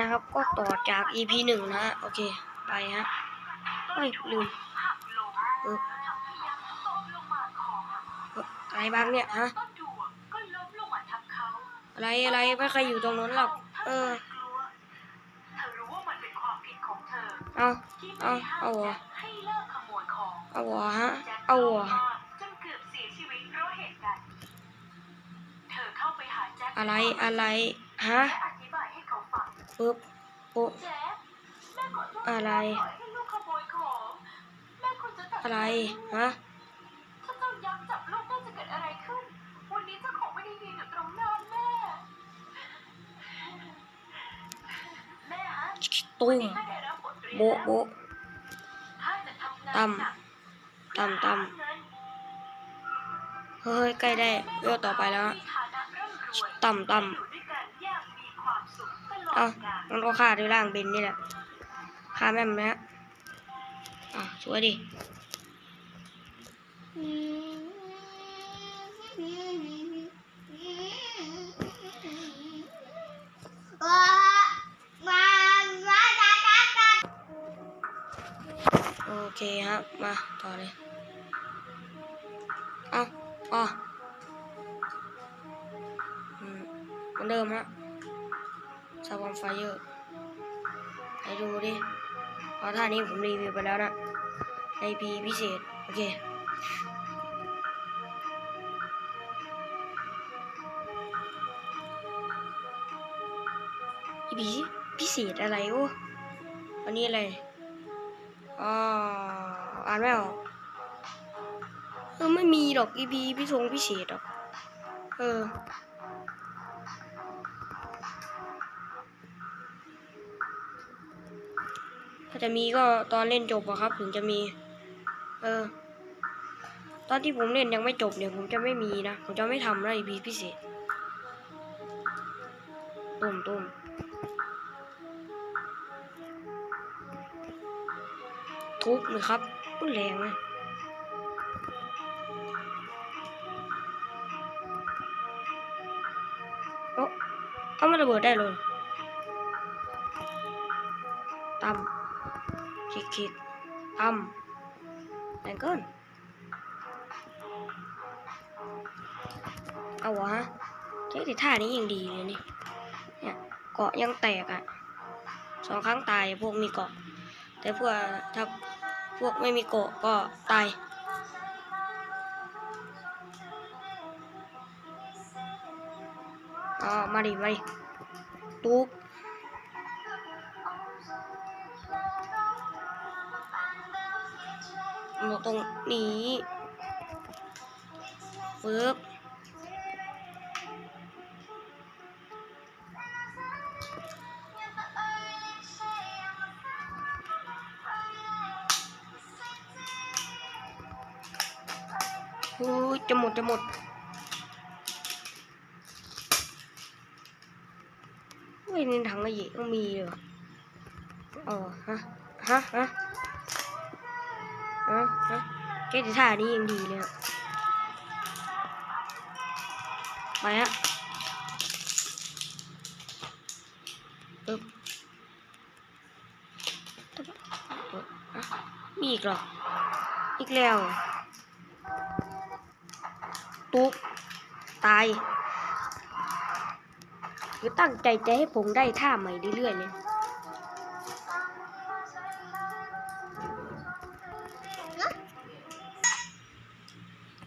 นะครับ ก็ต่อจาก EP หนึ่งนะฮะโอเค ไปฮะเฮ้ย ลืมเออเอ่ออะไรบ้างเนี่ยฮะต้นดวงก็ล้มลงมาทับเขาอะไรอะไรไม่ใครอยู่ตรงนั้นหรอก เออกลัวเธอรู้ว่ามันเป็นความผิดของเธอเอาที่ไม่เอาได้ห้ามเอาเหรอแจ็คให้เลิกขโมยของเอาหัวฮะแจ็คเอาหัวร้งไห้จนเกือบเสียชีวิตเพราะเหตุการณ์นี้เธอเข้าไปหาแจ็คอะไรอะไรฮะ ปึ๊บปุ๊บอะไร อะไรฮะถ้าเจ้ายักษ์จับลูกได้จะเกิดอะไรขึ้น วันนี้เจ้าของไม่ได้ยืนอยู่ตรงหน้าแม่แม่ฮะตุ้มโบ๊ะโบ๊ะข้าจะทำตั้มหนักตั้มตั้มเพื่อหาเฮ้ยใกล้ได้เรื่องต่อไปแล้ว ต่ำต่ำ เอาลมันก็ฆ่าด้วยร่างเบนนี่แหละฆ่าแม่มนะฮะอะสวยดิโอเคครับมาต่อเลยเอาอ๋อเหมือนเดิมฮะ ซาวอนไฟเยอร์ให้ดูดิเพราะท่านี้ผมรีวิวไปแล้วนะ ในพีพิเศษ โอเคอีพีพิเศษอะไรโอ้อันนี้อะไรอ๋ออ่านไม่ออกเออไม่มีหรอกอีพีพิทงพิเศษหรอก เออาจะมีก็ตอนเล่นจบอะครับ ถึงจะมี เออ ตอนที่ผมเล่นยังไม่จบเนี่ย ผมจะไม่มีนะ ผมจะไม่ทำนะอีพีพิเศษตุ่มตุ่มทุบเลยครับรุนแรงเลยโอ้เอามาระเบิดได้เลยตำ คิกคิกตำแรงเกินเอาวะฮะใช้ต่ท่านี้ยังดีเลยนี่เนี่ยเกาะยังแตกอะสองครั้งตายพวกมีเกาะ แต่พวกถ้าพวกไม่มีเกาะก็ตายอ๋อมาดิมาดิตุ๊บ มาตรงนี้ปึ๊บโอ้ยจะหมดจะหมดเฮ้ยในถังกระเหยต้องมีเลยอ๋อฮะ ฮะ ฮะ ฮะฮะแค่ท่านี้ยังดีเลยอะไปฮะปึ๊บอะมีอีกหรอ อีกแล้ว ตุ๊กตาย คือตั้งใจจะให้ผมได้ท่าใหม่เรื่อยๆเลย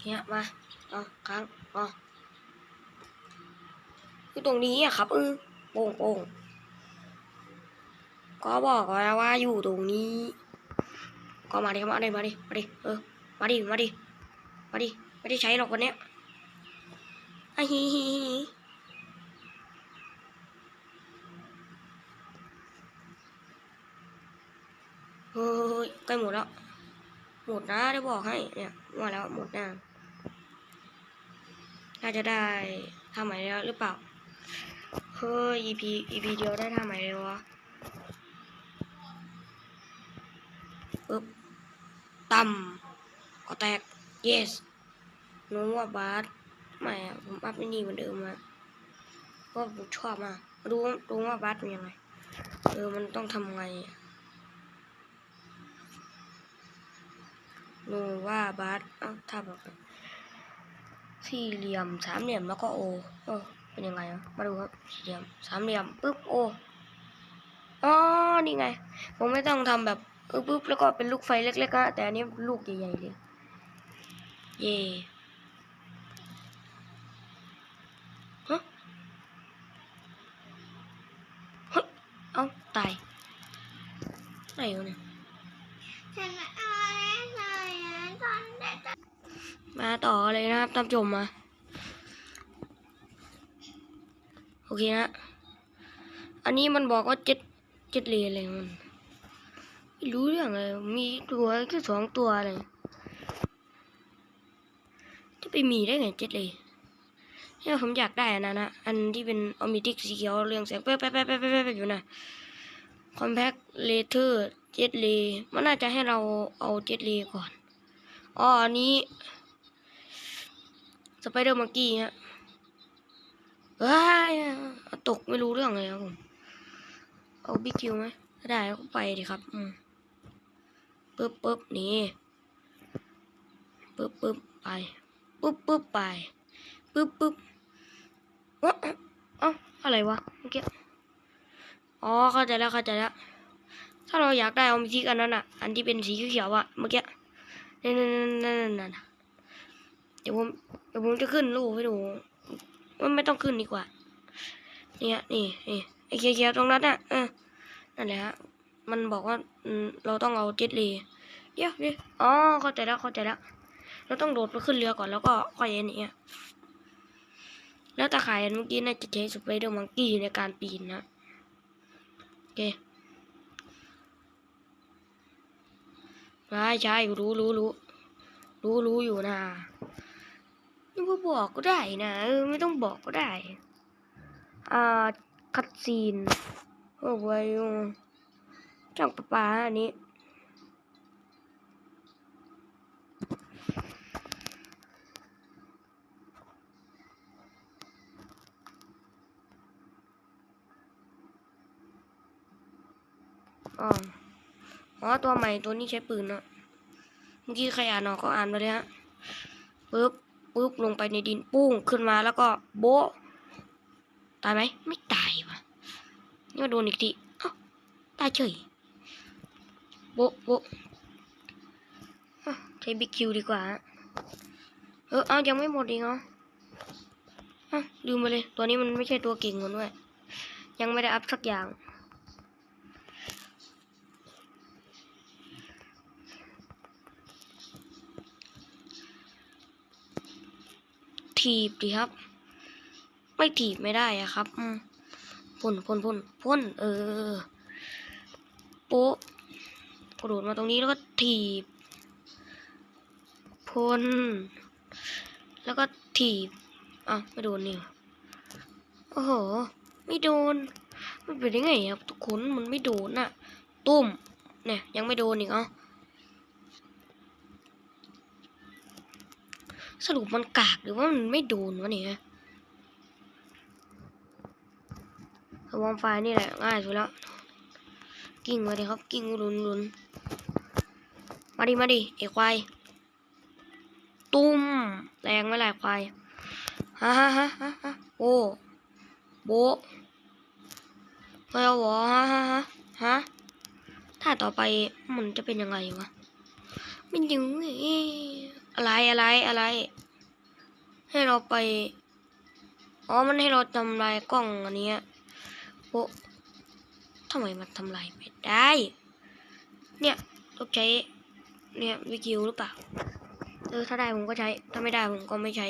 เนี่ยมาเอาค้างเอาคือตรงนี้อะครับเออโป่งโป่งก็บอกไว้วว่าอยู่ตรงนี้ ก็มาดิมาดิมาดิมาดิเออมาดิมาดิมาดิไม่ได้ใช้หรอกวันเนี้ยไอ้ฮิฮิฮิเฮ้ยใกล้หมดแล้ว หมดนะได้บอกให้เนี่ยว่าแล้วหมดนะ น่าจะได้ทำใหม่แล้วหรือเปล่า เฮ้ย EP EP เดียวได้ทำใหม่เลยวะปึ๊บต่ำก็แตก yes น้องว่าบาสไม่อะผมอัพไม่นี่เหมือนเดิมอะเพราะผมชอบมากมาดูดูว่าบาสเป็นยังไง เออ มันต้องทำไงอะโนว่าบาสเอ้าถ้าแบบ สี่เหลี่ยมสามเหลี่ยมแล้วก็โอเออเป็นยังไงวะมาดูครับสี่เหลี่ยมสามเหลี่ยมปุ๊บโออ๋อนี่ไง ผมไม่ต้องทำแบบปุ๊บแล้วก็เป็นลูกไฟเล็กๆนะแต่อันนี้ลูกใหญ่ๆเลยเย่ฮะเฮ้ยเอ้าตายไหนวะเนี่ย ฉันเอาเล่นเลยนะตอนเด็ก มาต่อเลยนะครับตามชมมา โอเคนะ อันนี้มันบอกว่าเจ็ดเจ็ดเลนอะไรของมัน ไม่รู้เรื่องเลย มีตัวแค่สองตัวเลย จะไปมีได้ไงเจ็ดเลนเนี่ยผมอยากได้อันนั้นนะ อันที่เป็นออมิติกสีเขียวเรืองแสงแป๊บแป๊บแป๊บแป๊บแป๊บแป๊บอยู่นะคอมแพคเลเทอร์เจ็ดเลมันน่าจะให้เราเอาเจ็ดเลก่อนอ๋ออันนี้ สไปเดอร์มังกี้ฮะว้ายตกไม่รู้เรื่องเลยครับผม เอาบิ๊กคิวไหมถ้าได้ก็ไปดิครับ อืมปึ๊บปึ๊บนี่ปึ๊บปึ๊บไปปึ๊บปึ๊บไปปึ๊บปึ๊บเอ้าเอ้าอะไรวะเมื่อกี้อ๋อเข้าใจแล้วเข้าใจแล้วถ้าเราอยากได้เอามิทิกอันนั้นอะ อันที่เป็นสีเขียวอะเมื่อกี้นั่นนั่นนั่นนั่นนั่น เดี๋ยวผมเดี๋ยวผมจะขึ้นรูปให้ดูมันไม่ต้องขึ้นดีกว่า เนี่ยนี่นี่ไอ้เขียวๆตรงนั้นอะเออนั่นแหละฮะมันบอกว่าเราต้องเอาเจ็ตลีเดี๋ยวเดี๋ยวอ๋อเข้าใจแล้วเข้าใจแล้ว เราต้องโดดไปขึ้นเรือก่อนแล้วก็ค่อยอันนี้อะแล้วตาข่ายเมื่อกี้น่าจะใช้สไปเดอร์มังกี้ในการปีนนะโอเคใช่ใช่รู้รู้รู้รู้รู้อยู่นะ นี่ว่าบอกก็ได้นะเออไม่ต้องบอกก็ได้ อ่าคัดซีนโอ้ยจังปะปาอันนี้อ๋อ ตัวใหม่ตัวนี้ใช้ปืนเนอะเมื่อกี้ใครอ่านออกก็อ่านไปเลยฮะปึ๊บ ปึ๊บลงไปในดินปุ้งขึ้นมาแล้วก็โบะตายไหมไม่ตายวะนี่มาโดนอีกทีตายเฉยโบะโบะใช้บิ๊กคิวดีกว่า เออเอายังไม่หมดอีกเหรออะลืมไปเลย ตัวนี้มันไม่ใช่ตัวเก่งเหมือนด้วย ยังไม่ได้อัพสักอย่าง ถีบดีครับ ไม่ถีบไม่ได้อะครับพ่นพ่นพ่นพ่นเออโป๊ะกระโดดมาตรงนี้แล้วก็ถีบพ่นแล้วก็ถีบอะไม่โดนนี่โอ้โห ไม่โดน มันเป็นยังไงครับทุกคนมันไม่โดนอะตุ้มเนี่ยยังไม่โดนอีกเอะ สรุปมันกากหรือว่ามันไม่โดนวะเนี่ยสวอมไฟนี่แหละง่ายสุดแล้ว กิ้งมาดิครับ กิ้งลุนลุนมาดิมาดิไอควายตุ้มแรงไม่แรงควายฮ่าฮ่าฮ่าฮ่าโอ้โบะไปเอาหรอฮะฮะฮะฮะถ้าต่อไปมันจะเป็นยังไงวะไม่ยังเอ อะไรอะไรอะไร ให้เราไป อ๋อ มันให้เราทำลายกล้องอันนี้โอ้ทำไมมันทำลายไม่ได้ เนี่ยต้องใช้ เนี่ยวิกิวหรือเปล่า เออ ถ้าได้ผมก็ใช้ ถ้าไม่ได้ผมก็ไม่ใช้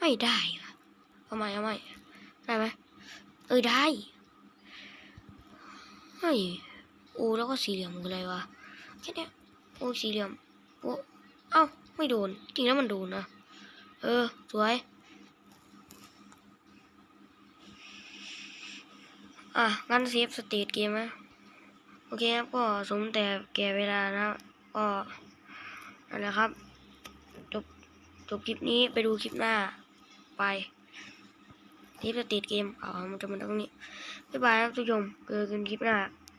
ไม่ได้ว่ะเอาใหม่เอาใหม่ได้ไหมเออได้เฮ้ยโอ้แล้วก็สี่เหลี่ยมคืออะไรวะแค่เนี้ยโอ้สี่เหลี่ยมโอ้ เอ้าไม่โดน จริงแล้วมันโดนนะ เออ สวย อะ งั้นเซฟสเตทเกมนะโอเคครับ ก็สมแต่แก่เวลานะก็นั่นแหละครับ จบ จบคลิปนี้ไปดูคลิปหน้า ไปเทปสตรีทเกมอ๋อมันจะมาตรงนี้ บ๊ายบายครับทุกผู้ชมเจอกันคลิปหน้า